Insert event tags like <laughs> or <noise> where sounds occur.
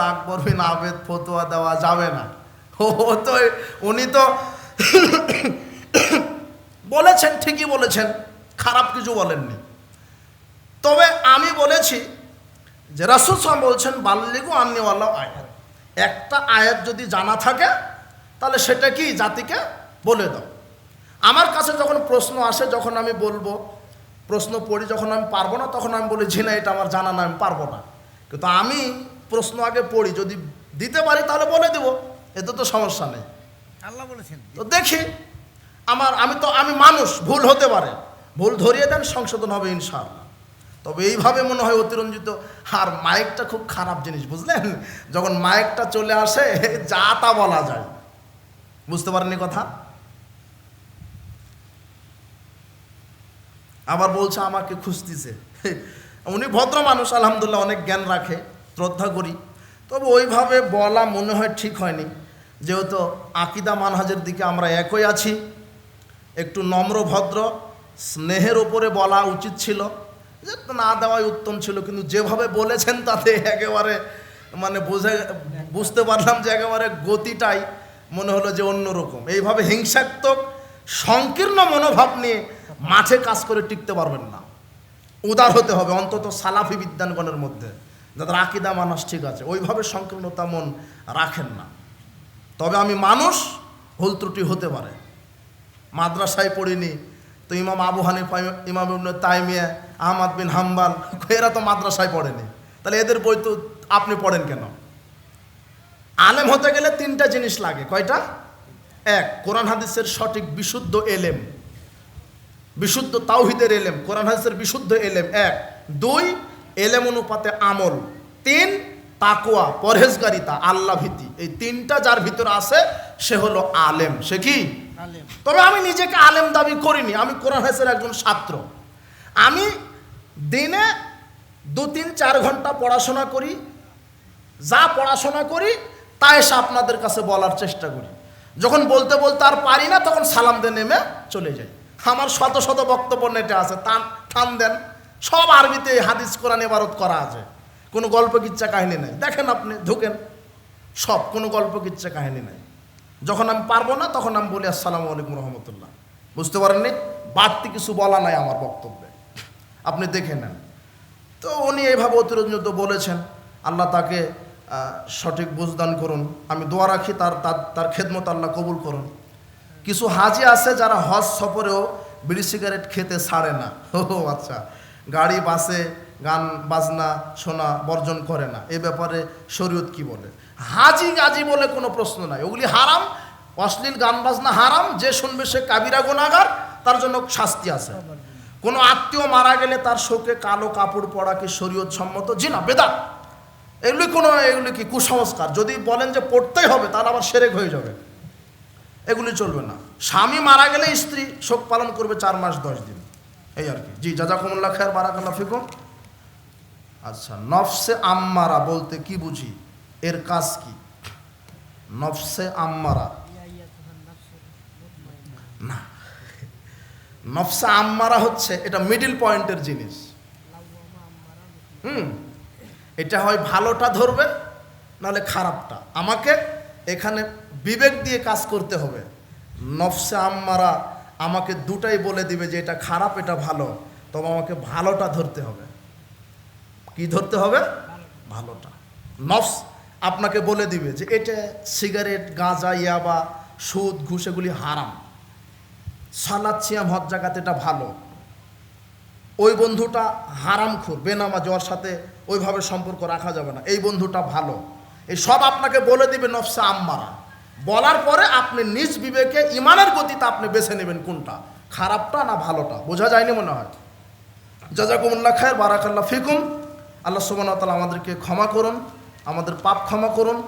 আকবর বিন আবেদ ফতোয়া দেওয়া যাবে না। ও তো উনি তো বলেছেন, ঠিকই বলেছেন, খারাপ কিছু বলেননি। তবে আমি বলেছি যে রাসুল সাহেব বলছেন, বাল্লিগু আন্নিওয়াল্লাহ আয়াত। একটা আয়াত যদি জানা থাকে, তাহলে সেটা কি জাতিকে বলে দাও। আমার কাছে যখন প্রশ্ন আসে, যখন আমি বলব, প্রশ্ন পড়ি, যখন আমি পারব না, তখন আমি বলি জি না এটা আমার জানা না আমি পারব না। কিন্তু আমি প্রশ্ন আগে পড়ি যদি দিতে পারি তাহলে বলে দেবো এতে তো সমস্যা নেই। আল্লাহ বলেছেন। তো দেখি আমার আমি তো আমি মানুষ ভুল হতে পারে। ভুল ধরিয়ে দেন সংশোধন হবে ইনশাআল্লাহ। তবে এইভাবে মনে হয় অতিরঞ্জিত। আর মাইকটা খুব খারাপ জিনিস বুঝলেন? যখন মাইকটা চলে আসে যা তা বলা যায়। বুঝতে পারেননি কথা? আবার বলছে আমাকে খুঁজতিছে। উনি ভদ্র মানুষ আলহামদুলিল্লাহ অনেক জ্ঞান রাখে। শ্রদ্ধা করি। তবে ওইভাবে বলা মনে হয় ঠিক হয়নি। যেহেতু আকিদা মানহাজের দিকে আমরা একই আছি, একটু নম্র ভদ্র, স্নেহের ওপরে বলা উচিত ছিল। যে না দেওয়াই উত্তম ছিল, কিন্তু যেভাবে বলেছেন তাতে একেবারে মানে বোঝা বুঝতে পারলাম যে একেবারে গতিটাই মনে হলো যে অন্যরকম। এইভাবে হিংসাত্মক, সংকীর্ণ মনোভাব নিয়ে মাঠে কাজ করে টিকতে পারবেন না। উদার হতে হবে, অন্তত সালাফি বিদ্যানগণের মধ্যে। যাদের আকিদা মানুষ ঠিক আছে, ওইভাবে সংকীর্ণতা মন রাখেন না। তবে আমি মানুষ, ভুল ত্রুটি হতে পারে। মাদ্রাসায় পড়িনি, তো ইমাম আবু হানিফা, ইমাম তাইমিয়া, আহমদ বিন হাম্বাল এরা তো মাদ্রাসায় পড়েনি। তাহলে এদের বই তো আপনি পড়েন কেন? আলেম হতে গেলে তিনটা জিনিস লাগে, কয়টা? এক, কোরআন হাদিসের সঠিক বিশুদ্ধ এলেম। বিশুদ্ধ তাওহিদের এলেম, কোরআন হাদিসের বিশুদ্ধ এলেম। এক, দুই এলেম অনুপাতে আমল তিন তাকোয়া পরহেজগারিতা আল্লাহ ভীতি। এই তিনটা যার ভিতরে আছে সে হলো আলেম। সে কি? তবে আমি নিজেকে আলেম দাবি করিনি আমি কোরআন হাদিসের একজন ছাত্র। আমি দিনে দু তিন চার ঘণ্টা পড়াশোনা করি যা পড়াশোনা করি তা এসে আপনাদের কাছে বলার চেষ্টা করি। যখন বলতে বলতে আর পারি না তখন সালাম দিয়ে নেমে চলে যাই। আমার শত শত বক্তব্য নেটে আছে টান টান দেন। সব আরবিতে হাদিস, কোরআন এবারত করা আছে। কোনো গল্প কিচ্ছা কাহিনী নেই। দেখেন আপনি, ঢুকেন। সব, কোনো গল্প কিচ্ছা কাহিনী নেই। যখন আমি পারব না, তখন আমি বলি, আসসালামু আলাইকুম রহমতুল্লাহ। বুঝতে পারেননি? বাড়তি কিছু বলা নাই আমার বক্তব্যে। আপনি দেখে নেন। তো উনি এইভাবে অতিরঞ্জিত বলেছেন, আল্লাহ তাকে সঠিক বুঝদান করুন। আমি দোয়া রাখি, তার তার তার খেদমত আল্লাহ কবুল করুন। কিছু হাজি আছে যারা হজ সফরেও বিড়ি সিগারেট খেতে ছাড়ে না। <laughs> ও আচ্ছা। গাড়ি, বাসে গান, বাজনা, শোনা, বর্জন করে না। এ ব্যাপারে শরীয়ত কি বলে? হাজি গাজি বলে কোনো প্রশ্ন নাই। ওগুলি হারাম, অশ্লীল গান, বাজনা হারাম, যে শুনবে সে কাবিরা গুণাগার তার জন্য শাস্তি আছে। কোনো আত্মীয় মারা গেলে তার শোকে কালো কাপড় পরা কি শরীয়ত সম্মত? জি না, বেদাত। এগুলি কোনো, এগুলি কি কুসংস্কার? যদি বলেন যে পড়তেই হবে, তাহলে আবার সেরেক হয়ে যাবে। এগুলি চলবে না। স্বামী মারা গেলে স্ত্রী শোক পালন করবে চার মাস, দশ দিন। এই আর কি। জি, জাজাকুমুল্লাহ খের বারাকাল্লাহ ফিকুম। আচ্ছা নফসে আম্মারা বলতে কি বুঝি? এর কাজ কি? নফসে আম্মারা। না। নফসে আম্মারা হচ্ছে, এটা মিডিল পয়েন্টের জিনিস। হুম। এটা হয় ভালোটা ধরবে, নাহলে খারাপটা। আমাকে এখানে বিবেক দিয়ে কাজ করতে হবে। নফসে আম্মারা আমাকে দুটাই বলে দিবে যে এটা খারাপ, এটা ভালো। তবে আমাকে ভালোটা ধরতে হবে। কি ধরতে হবে? ভালোটা। নফস আপনাকে বলে দিবে যে এটা সিগারেট, গাঁজা, ইয়াবা, সুদ, ঘুষ, এগুলি হারাম। সালাদ, সিয়াম, হজ জাগাতে এটা ভালো। ওই বন্ধুটা হারাম খুর, বেনামাজ, ওর সাথে ওইভাবে সম্পর্ক রাখা যাবে না। এই বন্ধুটা ভালো। এই সব আপনাকে বলে দিবে নফসা আম্মারা। বলার পরে আপনি নিজ বিবেকে, ইমানের গতিতে আপনি বেছে নেবেন কোনটা, খারাপটা না ভালোটা, বোঝা যায়নি মনে হয়? জাজাকুমুল্লা খায়ের বারাকাল্লা ফিকুম। আল্লাহ সুবান তালা আমাদেরকে ক্ষমা করুন, আমাদের পাপ ক্ষমা করুন